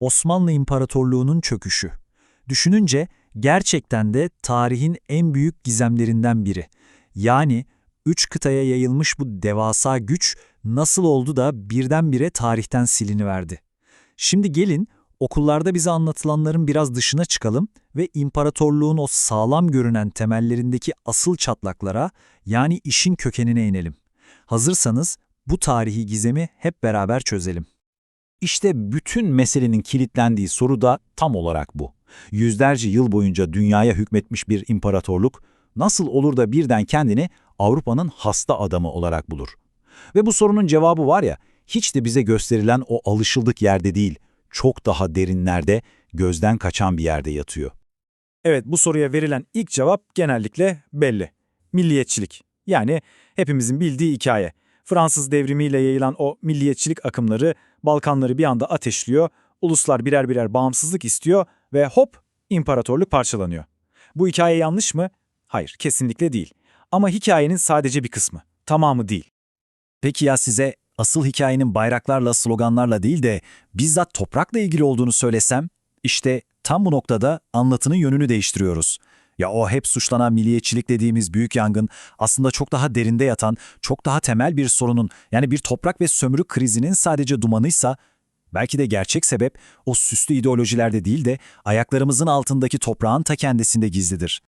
Osmanlı İmparatorluğu'nun çöküşü. Düşününce gerçekten de tarihin en büyük gizemlerinden biri. Yani üç kıtaya yayılmış bu devasa güç nasıl oldu da birdenbire tarihten siliniverdi. Şimdi gelin okullarda bize anlatılanların biraz dışına çıkalım ve imparatorluğun o sağlam görünen temellerindeki asıl çatlaklara yani işin kökenine inelim. Hazırsanız bu tarihi gizemi hep beraber çözelim. İşte bütün meselenin kilitlendiği soru da tam olarak bu. Yüzlerce yıl boyunca dünyaya hükmetmiş bir imparatorluk nasıl olur da birden kendini Avrupa'nın hasta adamı olarak bulur? Ve bu sorunun cevabı var ya, hiç de bize gösterilen o alışıldık yerde değil, çok daha derinlerde, gözden kaçan bir yerde yatıyor. Evet bu soruya verilen ilk cevap genellikle belli. Milliyetçilik. Yani hepimizin bildiği hikaye. Fransız devrimiyle yayılan o milliyetçilik akımları Balkanları bir anda ateşliyor, uluslar birer birer bağımsızlık istiyor ve hop imparatorluk parçalanıyor. Bu hikaye yanlış mı? Hayır, kesinlikle değil. Ama hikayenin sadece bir kısmı, tamamı değil. Peki ya size asıl hikayenin bayraklarla, sloganlarla değil de bizzat toprakla ilgili olduğunu söylesem? İşte tam bu noktada anlatının yönünü değiştiriyoruz. Ya o hep suçlanan milliyetçilik dediğimiz büyük yangın aslında çok daha derinde yatan, çok daha temel bir sorunun yani bir toprak ve sömürü krizinin sadece dumanıysa belki de gerçek sebep o süslü ideolojilerde değil de ayaklarımızın altındaki toprağın ta kendisinde gizlidir.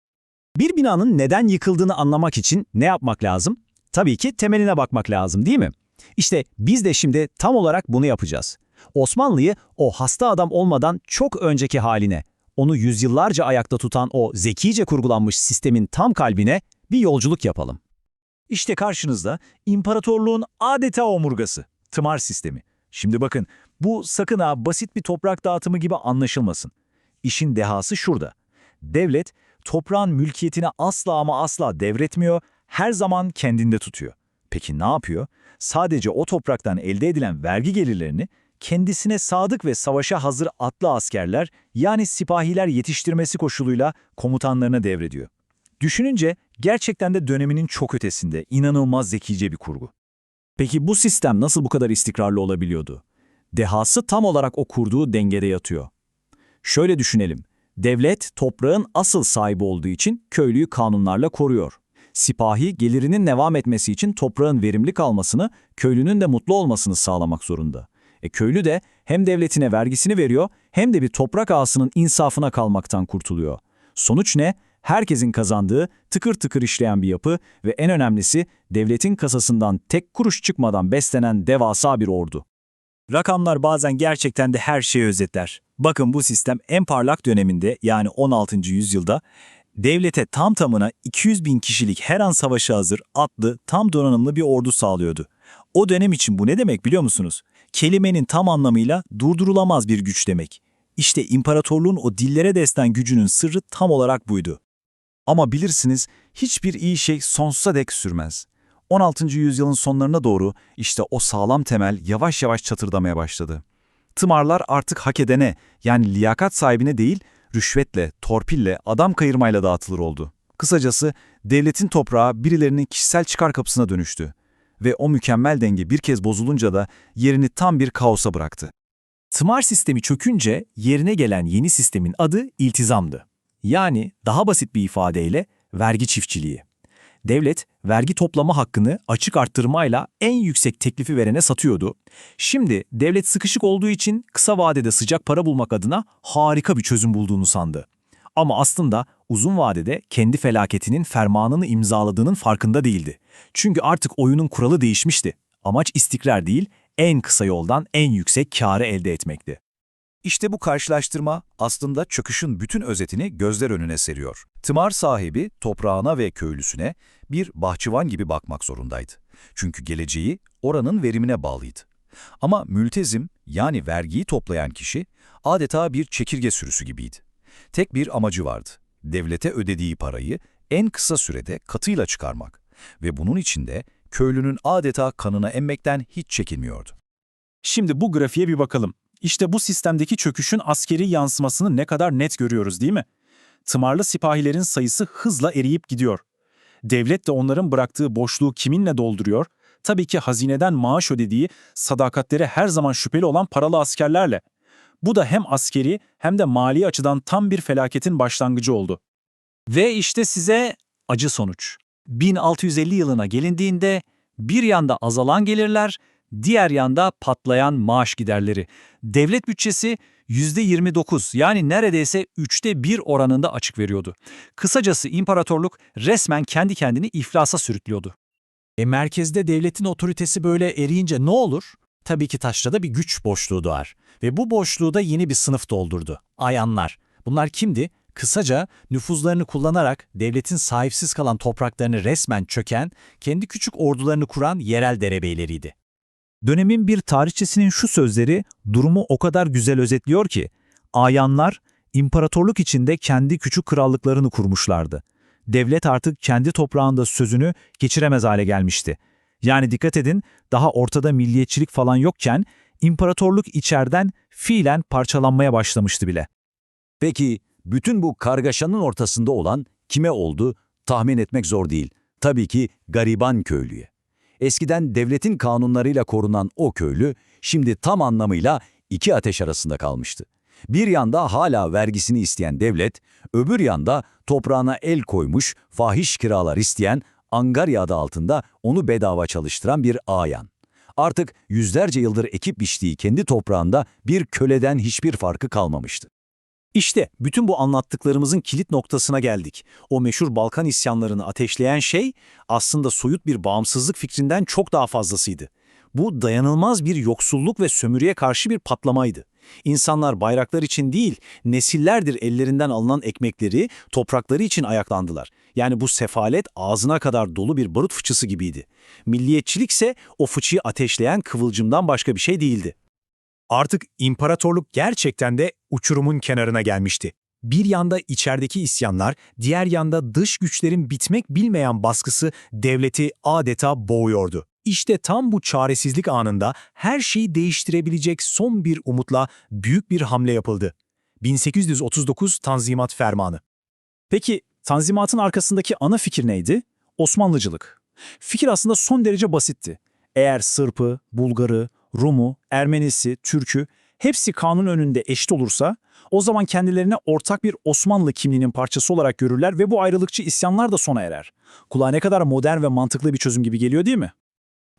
Bir binanın neden yıkıldığını anlamak için ne yapmak lazım? Tabii ki temeline bakmak lazım değil mi? İşte biz de şimdi tam olarak bunu yapacağız. Osmanlı'yı o hasta adam olmadan çok önceki haline, onu yüzyıllarca ayakta tutan o zekice kurgulanmış sistemin tam kalbine bir yolculuk yapalım. İşte karşınızda imparatorluğun adeta omurgası, tımar sistemi. Şimdi bakın, bu sakın ha basit bir toprak dağıtımı gibi anlaşılmasın. İşin dehası şurada. Devlet, toprağın mülkiyetini asla ama asla devretmiyor, her zaman kendinde tutuyor. Peki ne yapıyor? Sadece o topraktan elde edilen vergi gelirlerini kendisine sadık ve savaşa hazır atlı askerler yani sipahiler yetiştirmesi koşuluyla komutanlarına devrediyor. Düşününce gerçekten de döneminin çok ötesinde inanılmaz zekice bir kurgu. Peki bu sistem nasıl bu kadar istikrarlı olabiliyordu? Dehası tam olarak o kurduğu dengede yatıyor. Şöyle düşünelim. Devlet toprağın asıl sahibi olduğu için köylüyü kanunlarla koruyor. Sipahi gelirinin devam etmesi için toprağın verimli kalmasını, köylünün de mutlu olmasını sağlamak zorunda. E köylü de hem devletine vergisini veriyor hem de bir toprak ağasının insafına kalmaktan kurtuluyor. Sonuç ne? Herkesin kazandığı, tıkır tıkır işleyen bir yapı ve en önemlisi devletin kasasından tek kuruş çıkmadan beslenen devasa bir ordu. Rakamlar bazen gerçekten de her şeyi özetler. Bakın bu sistem en parlak döneminde yani 16. yüzyılda devlete tam tamına 200 bin kişilik her an savaşa hazır, atlı, tam donanımlı bir ordu sağlıyordu. O dönem için bu ne demek biliyor musunuz? Kelimenin tam anlamıyla durdurulamaz bir güç demek. İşte imparatorluğun o dillere destan gücünün sırrı tam olarak buydu. Ama bilirsiniz hiçbir iyi şey sonsuza dek sürmez. 16. yüzyılın sonlarına doğru işte o sağlam temel yavaş yavaş çatırdamaya başladı. Tımarlar artık hak edene yani liyakat sahibine değil rüşvetle, torpille, adam kayırmayla dağıtılır oldu. Kısacası devletin toprağı birilerinin kişisel çıkar kapısına dönüştü ve o mükemmel denge bir kez bozulunca da yerini tam bir kaosa bıraktı. Tımar sistemi çökünce yerine gelen yeni sistemin adı iltizamdı. Yani daha basit bir ifadeyle vergi çiftçiliği. Devlet vergi toplama hakkını açık arttırmayla en yüksek teklifi verene satıyordu. Şimdi devlet sıkışık olduğu için kısa vadede sıcak para bulmak adına harika bir çözüm bulduğunu sandı. Ama aslında uzun vadede kendi felaketinin fermanını imzaladığının farkında değildi. Çünkü artık oyunun kuralı değişmişti. Amaç istikrar değil, en kısa yoldan en yüksek kârı elde etmekti. İşte bu karşılaştırma aslında çöküşün bütün özetini gözler önüne seriyor. Tımar sahibi toprağına ve köylüsüne bir bahçıvan gibi bakmak zorundaydı. Çünkü geleceği oranın verimine bağlıydı. Ama mültezim yani vergiyi toplayan kişi adeta bir çekirge sürüsü gibiydi. Tek bir amacı vardı. Devlete ödediği parayı en kısa sürede katıyla çıkarmak ve bunun içinde köylünün adeta kanına emmekten hiç çekinmiyordu. Şimdi bu grafiğe bir bakalım. İşte bu sistemdeki çöküşün askeri yansımasını ne kadar net görüyoruz değil mi? Tımarlı sipahilerin sayısı hızla eriyip gidiyor. Devlet de onların bıraktığı boşluğu kiminle dolduruyor? Tabii ki hazineden maaş ödediği, sadakatleri her zaman şüpheli olan paralı askerlerle. Bu da hem askeri hem de mali açıdan tam bir felaketin başlangıcı oldu. Ve işte size acı sonuç. 1650 yılına gelindiğinde bir yanda azalan gelirler, diğer yanda patlayan maaş giderleri. Devlet bütçesi %29 yani neredeyse üçte bir oranında açık veriyordu. Kısacası imparatorluk resmen kendi kendini iflasa sürüklüyordu. E merkezde devletin otoritesi böyle eriyince ne olur? Tabii ki taşrada bir güç boşluğu doğar. Ve bu boşluğu da yeni bir sınıf doldurdu. Ayanlar. Bunlar kimdi? Kısaca nüfuzlarını kullanarak devletin sahipsiz kalan topraklarını resmen çöken, kendi küçük ordularını kuran yerel derebeyleriydi. Dönemin bir tarihçisinin şu sözleri durumu o kadar güzel özetliyor ki, ayanlar imparatorluk içinde kendi küçük krallıklarını kurmuşlardı. Devlet artık kendi toprağında sözünü geçiremez hale gelmişti. Yani dikkat edin, daha ortada milliyetçilik falan yokken imparatorluk içeriden fiilen parçalanmaya başlamıştı bile. Peki bütün bu kargaşanın ortasında olan kime oldu tahmin etmek zor değil. Tabii ki gariban köylüye. Eskiden devletin kanunlarıyla korunan o köylü şimdi tam anlamıyla iki ateş arasında kalmıştı. Bir yanda hala vergisini isteyen devlet, öbür yanda toprağına el koymuş, fahiş kiralar isteyen, Angarya adı altında onu bedava çalıştıran bir ayan. Artık yüzlerce yıldır ekip biçtiği kendi toprağında bir köleden hiçbir farkı kalmamıştı. İşte bütün bu anlattıklarımızın kilit noktasına geldik. O meşhur Balkan isyanlarını ateşleyen şey aslında soyut bir bağımsızlık fikrinden çok daha fazlasıydı. Bu dayanılmaz bir yoksulluk ve sömürüye karşı bir patlamaydı. İnsanlar bayraklar için değil, nesillerdir ellerinden alınan ekmekleri, toprakları için ayaklandılar. Yani bu sefalet ağzına kadar dolu bir barut fıçısı gibiydi. Milliyetçilik ise o fıçıyı ateşleyen kıvılcımdan başka bir şey değildi. Artık imparatorluk gerçekten de uçurumun kenarına gelmişti. Bir yanda içerideki isyanlar, diğer yanda dış güçlerin bitmek bilmeyen baskısı devleti adeta boğuyordu. İşte tam bu çaresizlik anında her şeyi değiştirebilecek son bir umutla büyük bir hamle yapıldı. 1839 Tanzimat Fermanı. Peki Tanzimat'ın arkasındaki ana fikir neydi? Osmanlıcılık. Fikir aslında son derece basitti. Eğer Sırpı, Bulgarı, Rumu, Ermenisi, Türkü hepsi kanun önünde eşit olursa o zaman kendilerine ortak bir Osmanlı kimliğinin parçası olarak görürler ve bu ayrılıkçı isyanlar da sona erer. Kulağa ne kadar modern ve mantıklı bir çözüm gibi geliyor değil mi?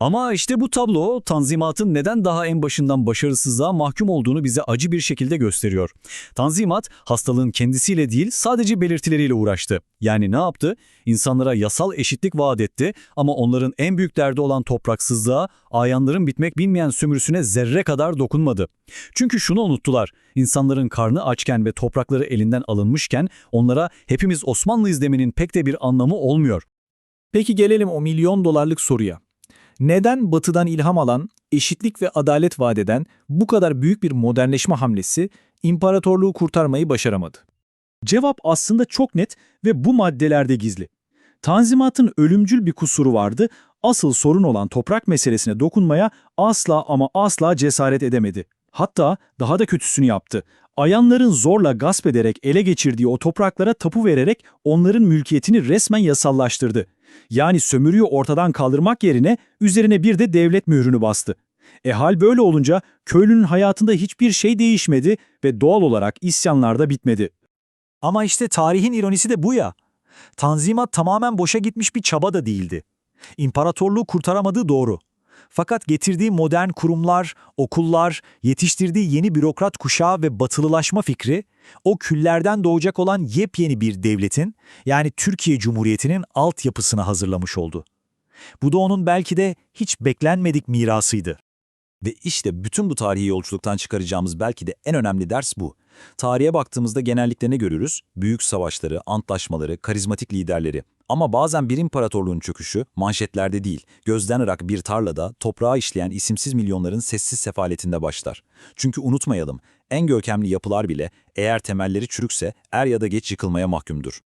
Ama işte bu tablo Tanzimat'ın neden daha en başından başarısızlığa mahkum olduğunu bize acı bir şekilde gösteriyor. Tanzimat hastalığın kendisiyle değil sadece belirtileriyle uğraştı. Yani ne yaptı? İnsanlara yasal eşitlik vaat etti ama onların en büyük derdi olan topraksızlığa, ayanların bitmek bilmeyen sömürüsüne zerre kadar dokunmadı. Çünkü şunu unuttular. İnsanların karnı açken ve toprakları elinden alınmışken onlara hepimiz Osmanlıyız demenin pek de bir anlamı olmuyor. Peki gelelim o milyon dolarlık soruya. Neden batıdan ilham alan, eşitlik ve adalet vaat eden bu kadar büyük bir modernleşme hamlesi imparatorluğu kurtarmayı başaramadı? Cevap aslında çok net ve bu maddelerde gizli. Tanzimat'ın ölümcül bir kusuru vardı, asıl sorun olan toprak meselesine dokunmaya asla ama asla cesaret edemedi. Hatta daha da kötüsünü yaptı. Ayanların zorla gasp ederek ele geçirdiği o topraklara tapu vererek onların mülkiyetini resmen yasallaştırdı. Yani sömürüyü ortadan kaldırmak yerine üzerine bir de devlet mührünü bastı. E hal böyle olunca köylünün hayatında hiçbir şey değişmedi ve doğal olarak isyanlar da bitmedi. Ama işte tarihin ironisi de bu ya. Tanzimat tamamen boşa gitmiş bir çaba da değildi. İmparatorluğu kurtaramadığı doğru. Fakat getirdiği modern kurumlar, okullar, yetiştirdiği yeni bürokrat kuşağı ve batılılaşma fikri, o küllerden doğacak olan yepyeni bir devletin, yani Türkiye Cumhuriyeti'nin altyapısını hazırlamış oldu. Bu da onun belki de hiç beklenmedik mirasıydı. Ve işte bütün bu tarihi yolculuktan çıkaracağımız belki de en önemli ders bu. Tarihe baktığımızda genellikle ne görürüz? Büyük savaşları, antlaşmaları, karizmatik liderleri. Ama bazen bir imparatorluğun çöküşü manşetlerde değil, gözden ırak bir tarlada toprağı işleyen isimsiz milyonların sessiz sefaletinde başlar. Çünkü unutmayalım, en görkemli yapılar bile eğer temelleri çürükse er ya da geç yıkılmaya mahkumdur.